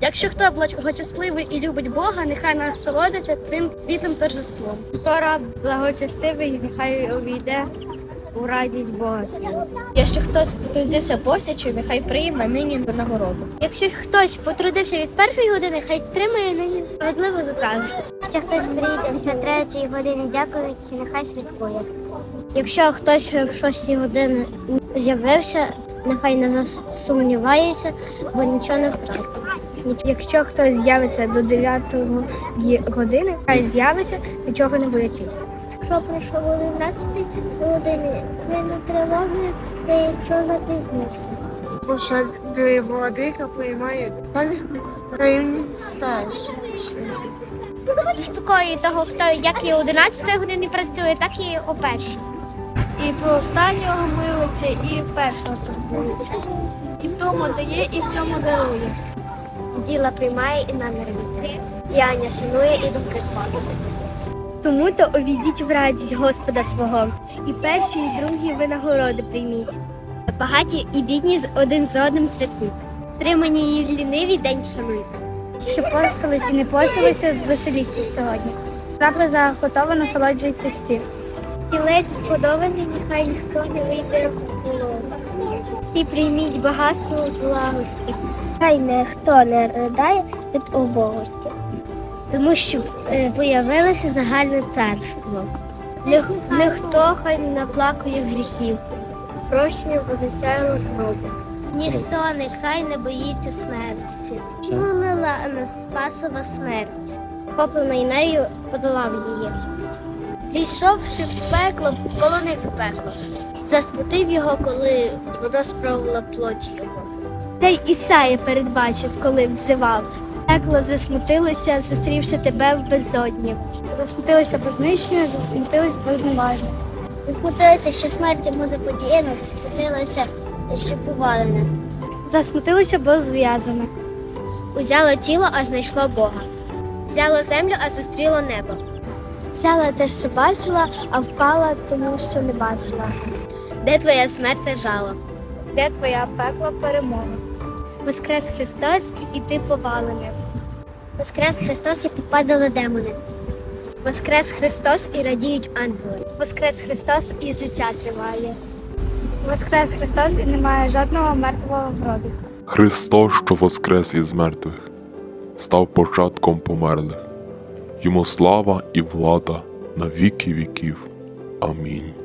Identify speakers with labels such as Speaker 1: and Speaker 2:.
Speaker 1: Якщо хто благочестивий і любить Бога, нехай насолодиться цим світлим торжеством.
Speaker 2: Хто благочестивий, нехай увійде у радість Бога свого.
Speaker 1: Якщо хтось потрудився посячою, нехай прийме нині нагороду. Якщо хтось потрудився від першої години, хай тримає нині справедливо заказ.
Speaker 3: Якщо хтось прийде після третьої години, дякуючи, нехай святкує.
Speaker 1: Якщо хтось в шостій години з'явився, нехай не засумнівається, бо нічого не втратив. Якщо хтось з'явиться до 9 години, хай з'явиться, нічого не боячись.
Speaker 3: Якщо прийшов 11 години, ви не тривожуєте, якщо запізнився.
Speaker 4: Бо що владика приймає спершу.
Speaker 1: Спокою того, хто як і о 11 годині працює, так і о першій.
Speaker 4: І про останнього милиться, і першого турбується. І тому дає, і цьому дарує.
Speaker 3: Діла приймає і наміри віддає. Яння шанує і думки хвалить.
Speaker 1: Тому то увійдіть в радість Господа свого, і перші, і другі винагороди прийміть. Багаті і бідні з один з одним святкуйте. Стримані і ліниві день вшануйте. Що постились і не постилися, звеселіться сьогодні. Трапеза заготова, насолоджуйтесь всі. Тілець вподобаний, нехай ніхто не вийде в полон. Всі прийміть багатство благості.
Speaker 3: Хай ніхто не ридає від убогості.
Speaker 1: тому що е, появилося загальне царство. Ніх- Ніхто хай не наплакує гріхів. Прощення позисяяло згробу. Ніхто нехай не боїться смерті. Молила нас спасова смерть. Хоплений нею подолав її. Зійшовши в пекло, полонив пекло. Засмутив його, коли вода справила плоті його. Та й Ісая передбачив, коли взивав. Пекло засмутилося, зустрівши тебе в безодні. Засмутилося по знищенню, засмутилось по зневажню.
Speaker 3: Засмутилися, що смерть йому заподіяна, засмутилися, що повалене.
Speaker 1: Засмутилося, бо зв'язане. Узяло тіло, а знайшло Бога. Взяло землю, а зустріло небо. Взяла те, що бачила, а впала, тому що не бачила. Де твоя смерть жало?
Speaker 4: Де твоя пекла перемога?
Speaker 1: Воскрес Христос, і ти повалений.
Speaker 3: Воскрес Христос і попадали демони.
Speaker 1: Воскрес Христос і радіють ангели. Воскрес Христос і життя триває.
Speaker 4: Воскрес Христос і немає жодного мертвого в.
Speaker 5: Христос, що воскрес із мертвих, став початком померлих. Йому слава і влада на віки віків. Амінь.